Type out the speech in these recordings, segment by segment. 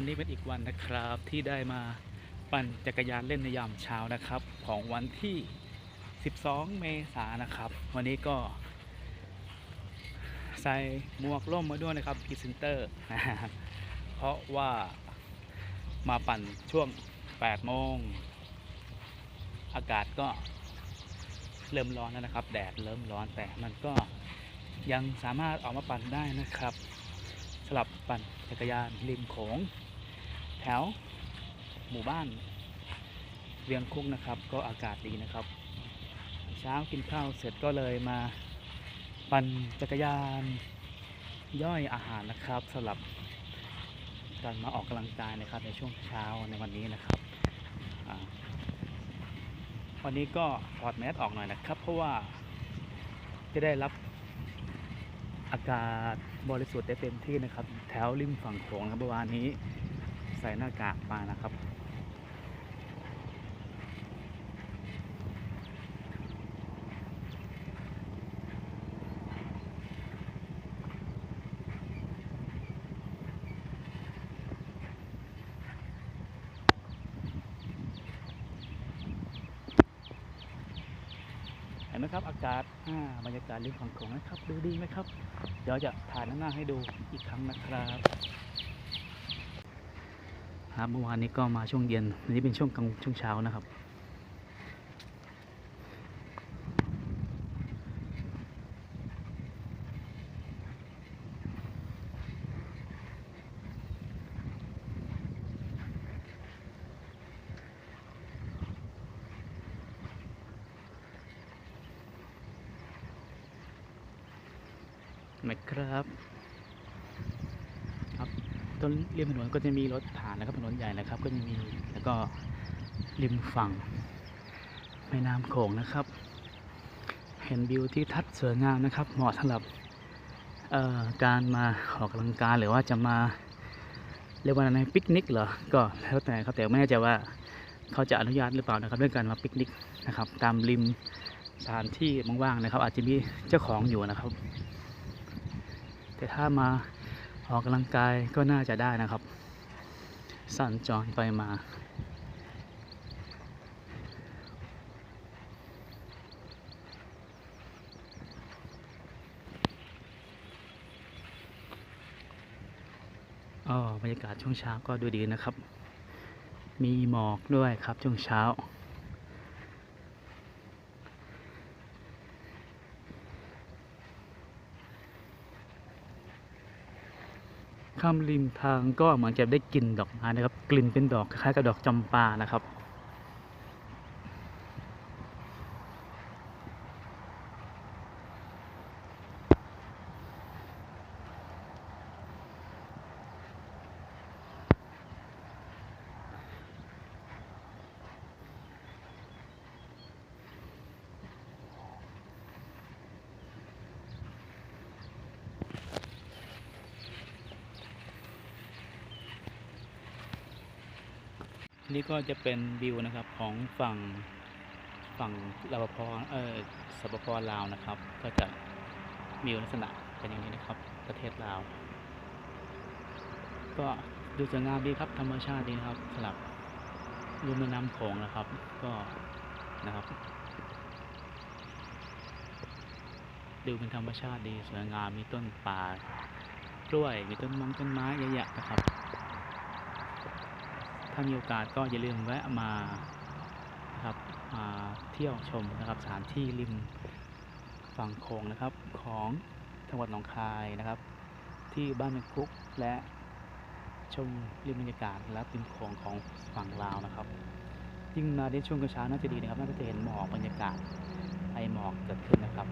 วันนี้เป็นอีกวันนะครับที่ได้มาปั่นจักรยานเล่นในยามเช้านะครับ ของวันที่ 12 เมษายนนะครับ วันนี้ก็ ใส่หมวกร่มมาด้วยนะครับพรีเซนเตอร์เพราะว่ามาปั่นช่วง 8 โมง อากาศก็เริ่มร้อนแล้วนะครับ แดดเริ่มร้อนแต่มันก็ยังสามารถออกมาปั่นได้นะครับสลับปั่นจักรยานริมโขง ถวหมู่บ้าน เวียงคุกนะครับ ก็อากาศดีนะครับ เช้ากินข้าวเสร็จก็เลยมา ปั่นจักรยาน ย่อยอาหารนะครับสลับการมาออกกำลังกายนะครับในช่วงเช้าในวันนี้นะครับวันนี้ก็ถอดแมสออกหน่อยนะครับ เพราะว่าจะได้รับอากาศบริสุทธิ์ได้เต็มที่นะครับ แถวริมฝั่งโขงนะครับเมื่อวานนี้ ใส่หน้ากากมานะครับ เห็นไหมครับอากาศบรรยากาศริมฝั่งโขงนะครับ ดูดีไหมครับ เดี๋ยวจะถ่ายหน้าให้ดูอีกครั้งนะครับ ครับเมื่อวานนี้ก็มาช่วงเย็นวันนี้เป็นช่วงกลางช่วงเช้านะครับ นะครับครับ ต้นริมถนนก็จะมีรถผ่านนะครับถนนใหญ่นะครับ ก็จะมีแล้วก็ริมฝั่งแม่น้ำโขงนะครับ เห็นวิวที่ทัดสวยงามนะครับ เหมาะสำหรับการมาออกกำลังกายหรือว่าจะมาเรียกว่าอะไรปิกนิกเหรอ ก็แล้วแต่ครับแต่ไม่แน่ใจว่าเขาจะอนุญาตหรือเปล่านะครับเรื่องการมาปิกนิกนะครับ ตามริมสถานที่ว่างๆนะครับ อาจจะมีเจ้าของอยู่นะครับ แต่ถ้ามา ออกกำลังกายก็น่าจะได้นะครับ สัญจรไปมา อ๋อบรรยากาศช่วงเช้าก็ดูดีนะครับ มีหมอกด้วยครับช่วงเช้า ข้ามริมทางก็เหมือนจะได้กลิ่นดอกไม้นะครับ กลิ่นเป็นดอกคล้ายๆกับดอกจำปานะครับ นี่ก็จะเป็นวิวนะครับของฝั่งฝั่งลาวพเออสปปลาวนะครับ ก็จะมีลักษณะเป็นอย่างนี้นะครับ ประเทศลาว ก็ดูสวยงามดีครับธรรมชาติดีครับสลับรูแม่น้ำโขงนะครับ ก็นะครับดูเป็นธรรมชาติดีสวยงามมีต้นป่ากล้วยมีต้นมงต้นไม้เยอะแยะนะครับ ถ้ามีโอกาสก็อย่าลืมแวะมานะครับมาเที่ยวชมนะครับสถานที่ริมฝั่งโขงนะครับของจังหวัดหนองคายนะครับ ที่บ้านแมงคุกและชมริมบรรยากาศและริมโขงของฝั่งลาวนะครับ ยิ่งมาในช่วงกระเช้าน่าจะดีนะครับน่าจะเห็นหมอกบรรยากาศไอหมอกเกิดขึ้นนะครับ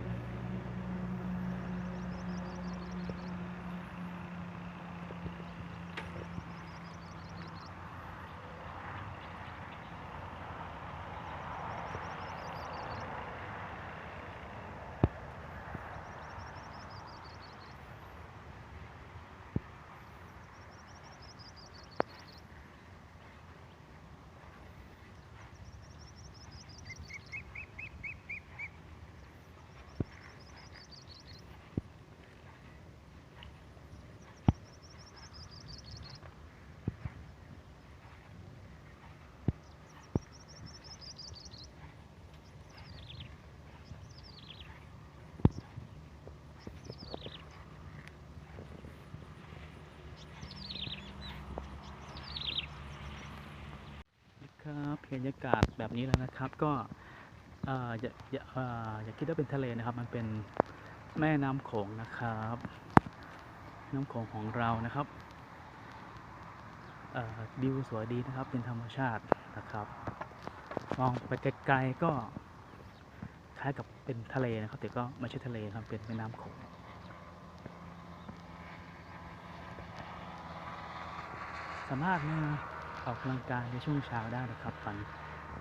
ค บรรยากาศแบบนี้แล้วนะครับ ก็ออย่าอย่าอย่าคิดว่าเป็นทะเลนะครับ มันเป็นแม่น้ำโขงนะครับ น้ำโขงของเรานะครับเอ่อวิวสวยดีนะครับ เป็นธรรมชาตินะครับมองไปไกลๆก็คล้ายกับเป็นทะเลนะครับ แต่ก็ไม่ใช่ทะเลครับเป็นแม่น้ำโขงสามารถมา ออกกำลังกายในช่วงเช้าได้นะครับปั่น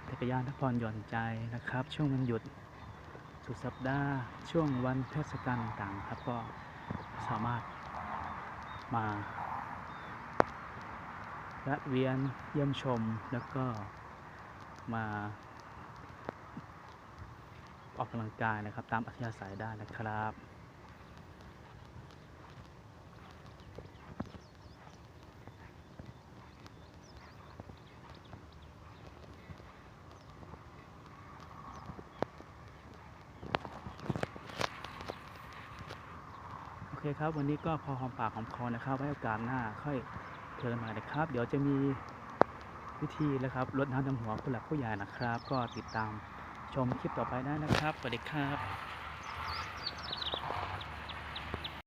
จักรยานพักผ่อนหย่อนใจนะครับ ช่วงวันหยุดสุดสัปดาห์ ช่วงวันเทศกาลต่างๆครับก็สามารถมาแวะเวียนเยี่ยมชมแล้วก็มา ออกกำลังกายนะครับ ตามอัธยาศัยได้นะครับ เคครับ วันนี้ก็พอหอมปากหอมคอนะครับ ไว้โอกาสหน้าค่อยเจอกันใหม่นะครับ เดี๋ยวจะมีวิธีนะครับลดน้ำดำหัวผู้หลักผู้ใหญ่นะครับ ก็ติดตามชมคลิปต่อไปได้นะครับ สวัสดีครับ